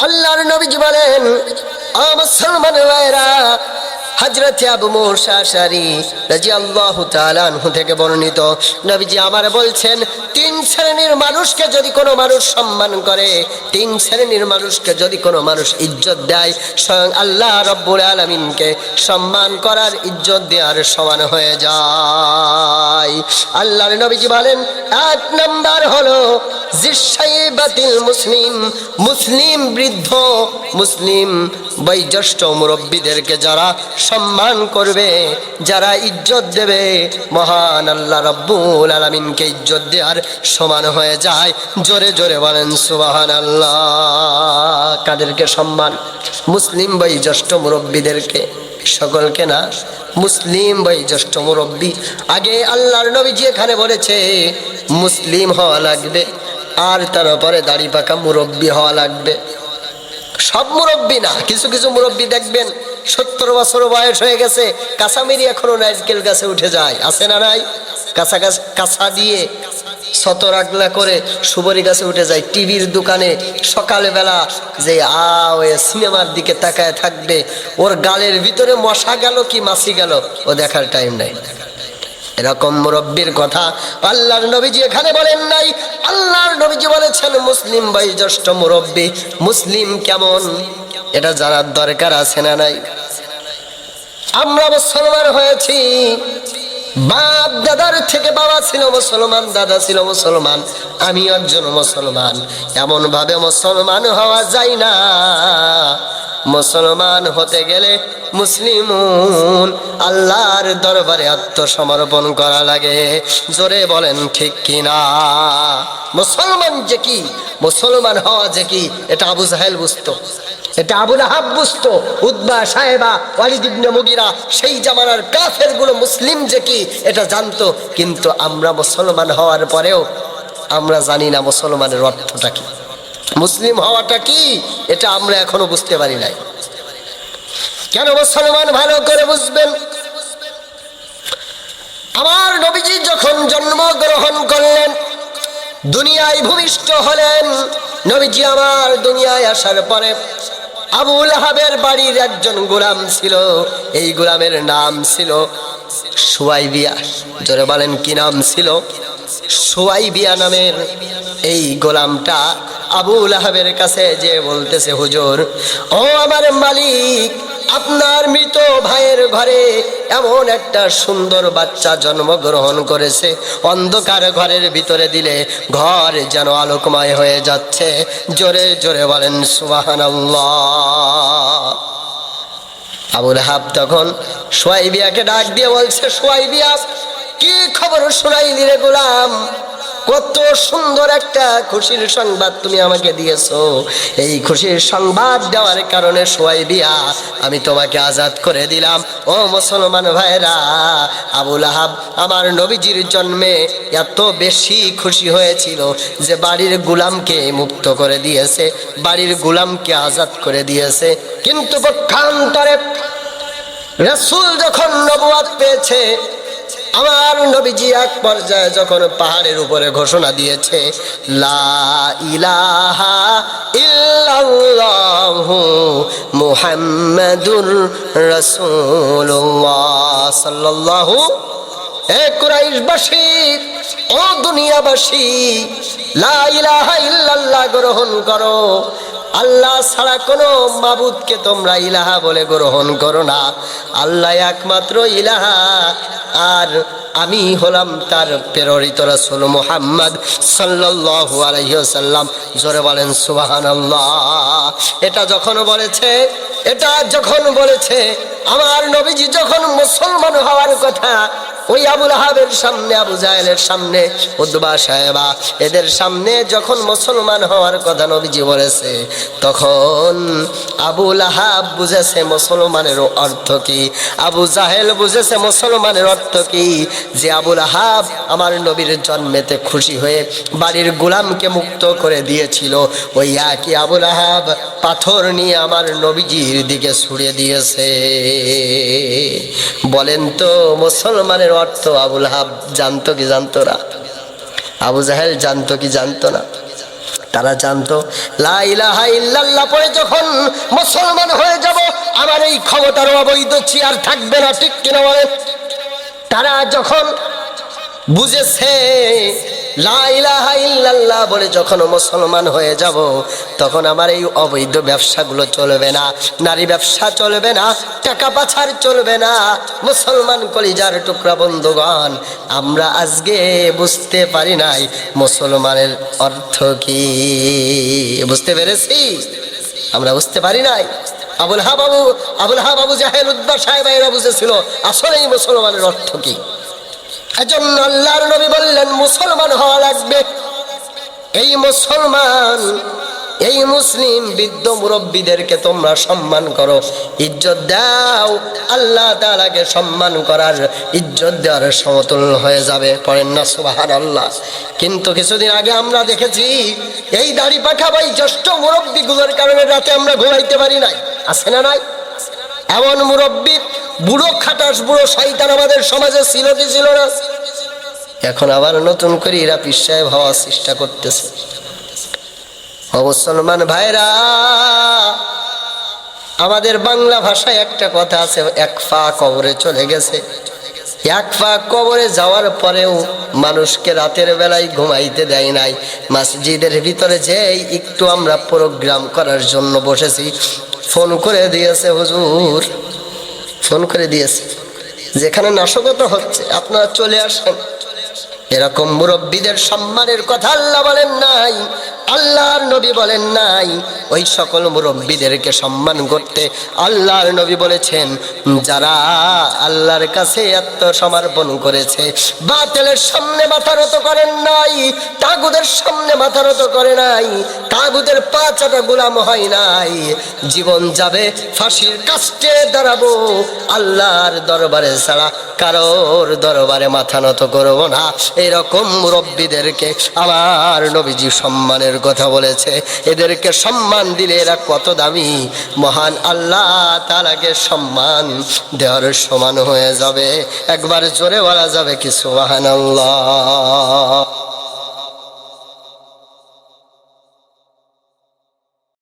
আল্লাহর নবীজি বলেন আমার মুসলমান ভাইরা হজরত আবু মুসা আশারি রাদিয়াল্লাহু তাআলা আনহু থেকে বর্ণিত। নবীজি বলছেন, তিন শ্রেণির মানুষকে যদি কোনো মানুষ সম্মান করে, তিন শ্রেণির মানুষকে যদি কোনো মানুষ ইজ্জত দেয়, স্বয়ং আল্লাহ রব্বুল আলামিনকে সম্মান করার ইজ্জত দেওয়ার সমান হয়ে যায়। আল্লাহর নবীজি বলেন, এক নম্বর হলো জিসাইবাতিল মুসলিম মুসলিম বৃদ্ধ, মুসলিম বয়োজ্যেষ্ঠ মুরব্বীদেরকে যারা সম্মান করবে, যারা ইজ্জত দেবে, মহান আল্লাহ রব্বুল আলমিনকে ইজ্জত দেওয়ার সমান হয়ে যায়। জোরে জোরে বলেন সুবাহান আল্লাহ কাদেরকে সম্মান? মুসলিম বয়োজ্যেষ্ঠ মুরব্বীদেরকে। সকলকে না? মুসলিম বয়োজ্যেষ্ঠ মুরব্বী। আগে আল্লাহর নবীজি এখানে বলেছে, মুসলিম হওয়া লাগবে, আর তার উপরে দাড়ি পাকা মুরব্বী হওয়া লাগবে। সব মুরব্বী না, কিছু কিছু মুরব্বী দেখবেন সত্তর বছর বয়স হয়ে গেছে, কাঁচামেরি এখনও নারকেল গাছে উঠে যায়। আছে না নাই? কাঁচা কাঁচা দিয়ে শত রাগলা করে সুবরি গাছে উঠে যায়। টিভির দোকানে সকালবেলা যে আ ওই সিনেমার দিকে তাকায় থাকবে, ওর গালের ভিতরে মশা গেল কি মাছি গেল, ও দেখার টাইম নাই। এরকম মুরব্বীর কথা আল্লাহর নবীজি এখানে বলেন নাই। আল্লাহর নবীজি বলেছেন, মুসলিম বয়োজ্যেষ্ঠ মুরব্বী, মুসলিম কেমন? এটা জানার দরকার আছে না নাই? আমরা মুসলমান হয়েছি। বাপ দাদার থেকে বাবা ছিল মুসলমান, দাদা ছিল মুসলমান, আমি একজন মুসলমান। এমন ভাবে মুসলমান হওয়া যায় না। মুসলমান হতে গেলে মুসলিমুন আল্লাহর দরবারে আত্মসমর্পণ করা লাগে। জোরে বলেন, ঠিক কিনা? মুসলমান যে কি? মুসলমান হওয়া যে কি? এটা আবু জাহেল বুঝতো। এটা আবুল আহাব বুঝতো উদ্বা সাহেবা, ওয়ালিদ মুগিরা, সেই জামানার কাফেরগুলো মুসলিম যে কি, এটা জানতো। কিন্তু আমরা মুসলমান হওয়ার পরেও আমরা জানি না মুসলমানের অর্থটা কি। মুসলিম হওয়াটা কি, এটা আমরা এখনও বুঝতে পারি নাই। কেন মুসলমান ভালো করে বুঝবেন? আমার নবীজি যখন জন্মগ্রহণ করলেন, দুনিয়ায় ভূমিষ্ঠ হলেন। নবীজি আমার দুনিয়ায় আসার পরে আবুল হাবের বাড়ির একজন গোলাম ছিল। এই গোলামের নাম ছিল সুয়াইবিয়া। জোরে বলেন, কি নাম ছিল? সুয়াইবিয়া নামের এই গোলামটা আবুল আহাবের কাছে যে বলতেছে, হুজুর, ও আমার মালিক আপনার মৃত ভাইয়ের ঘরে এমন একটা সুন্দর বাচ্চা জন্মগ্রহণ করেছে। অন্ধকার ঘরের ভিতরে দিলে ঘর যেন আলোকময় হয়ে যাচ্ছে। জোরে জোরে বলেন সুবাহান আবুল হাব তখন সোয়াইবিয়াকে ডাক দিয়ে বলছে, সোয়াইবিয়া, কি খবর শোনাইলি রে গোলাম? কত সুন্দর একটা খুশির সংবাদ তুমি আমাকে দিয়েছ। এই খুশির সংবাদ দেওয়ার কারণে সোয়াইবিয়া, আমি তোমাকে আজাদ করে দিলাম। ও মুসলমান ভাইরা আবুল আহাব আমার নবীজির জন্মে এত বেশি খুশি হয়েছিল যে বাড়ির গুলামকে মুক্ত করে দিয়েছে, বাড়ির গুলামকে আজাদ করে দিয়েছে। কিন্তু পক্ষান্তরে রসুল যখন নবুয়াদ পেয়েছে আমার নবীজি এক পর্যায়ে যখন পাহাড়ের উপরে ঘোষণা দিয়েছে, লা ইলাহা ইল্লাল্লাহু মুহাম্মাদুর রাসূলুল্লাহ সাল্লাল্লাহু এ কুরাইশবাসী, ও দুনিয়াবাসী, লা ইলাহা ইল্লাল্লাহ গ্রহণ করো। আল্লাহ ছাড়া কোনো মাবুদকে তোমরা ইলাহা বলে গ্রহণ করো না। আল্লাহ একমাত্র ইলাহা আর আমি হলাম তার প্রেরিত রাসূল মুহাম্মদ সাল্লাল্লাহু আলাইহি ওয়াসাল্লাম। জোরে বলেন, সুবহানাল্লাহ। এটা যখন বলেছে, এটা যখন বলেছে, আমার নবীজি যখন মুসলমান হওয়ার কথা ওই আবুল আহাবের সামনে, আবু জাহেলের সামনে, উদ্বা সাহেবা, এদের সামনে যখন মুসলমান হওয়ার কথা নবীজি বলেছে, তখন আবুল আহাব বুঝেছে মুসলমানের অর্থ কি? আবু জাহেল বুঝেছে মুসলমানের অর্থ কি? যে আবুল আহাব আমার নবীর জন্মেতে খুশি হয়ে বাড়ির গোলামকে মুক্ত করে দিয়েছিল। ওই একই আবুল আহাব পাথর নিয়ে আমার নবীজির দিকে ছুড়ে দিয়েছে। বলেন তো, মুসলমানের অর্থ, আবুল হাব জানতো কি জানতো না? আবু জাহেল জানতো কি জানতো না? তারা জানতো পরে যখন মুসলমান হয়ে যাব, আমার এই ক্ষমতার অবৈধ চেয়ার থাকবে না। ঠিক কিনা বলে তারা যখন বুঝেছে লা ইলাহা ইল্লাল্লাহ বলে যখন মুসলমান হয়ে যাব, তখন আমার এই অবৈধ ব্যবসাগুলো চলবে না, নারী ব্যবসা চলবে না, টাকা পাচার চলবে না। মুসলমান কলিজার টুকরা বন্ধুগণ, আমরা আজকে বুঝতে পারি নাই মুসলমানের অর্থ কি। বুঝতে পেরেছি? আমরা বুঝতে পারি নাই। আবুল হা বাবু আবুল হা বাবু জাহেল উদ্বা সাহেব এরা বুঝেছিল আসলে মুসলমানের অর্থ কি। এজন্য আল্লাহর নবী বললেন, মুসলমান হওয়া লাগবে। এই মুসলমান, এই মুসলিম বৃদ্ধ মুরব্বীদেরকে তোমরা সম্মান করো, ইজ্জত দাও, আল্লাহ তাআলাকে সম্মান করার ইজ্জত দেওয়ার সমতুল্য হয়ে যাবে। পড়েন না সুবাহান আল্লাহ কিন্তু কিছুদিন আগে আমরা দেখেছি, এই দাড়ি পাঠা ভাই জ্যেষ্ঠ মুরব্বীগুলোর কারণে রাতে আমরা ঘুমাইতে পারি নাই। আছে না নাই? এমন মুরব্বী বুড়ো খাটাস, বুড়ো শয়তান আমাদের সমাজে ছিল কি ছিল না? এখন আবার নতুন করে এরা পিসায় হওয়ার চেষ্টা করতেছে। মুসলমান ভাইরা, আমাদের বাংলা ভাষায় একটা কথা আছে, এক পা কবরে চলে গেছে। এক পা কবরে যাওয়ার পরেও মানুষকে রাতের বেলায় ঘুমাইতে দেয় নাই। মসজিদের ভিতরে যেই একটু আমরা প্রোগ্রাম করার জন্য বসেছি, ফোন করে দিয়েছে হুজুর। ফোন করে দিয়েছে। যেখানে নাশকতা হচ্ছে, আপনারা চলে আসেন। এরকম মুরব্বীদের সম্মানের কথা আল্লাহ বলেন নাই। আল্লাহর নবী বলেন নাই। ওই সকল মুরব্বীদেরকে সম্মান করতে আল্লাহর নবী বলেছেন, যারা আল্লাহর কাছে আত্মসমর্পণ করেছে, বাতিলের সামনে মাথারত করেন নাই, তাগুদের সামনে মাথা নত করে নাই, তাগুদের পাঁচাটা গোলাম হয় নাই। জীবন যাবে, ফাঁসির কাস্টে দাঁড়াবো, আল্লাহর দরবারে ছাড়া কারোর দরবারে মাথা নত করব না। এরকম মুরব্বীদেরকে আমার নবীজি সম্মানের কথা বলেছে। এদেরকে সম্মান দিলে এরা কত দামি। মহান আল্লাহ তালাকে সম্মান দেওয়ার সমান হয়ে যাবে। একবার জোরে বলা যাবে কিছু সুবাহান আল্লাহ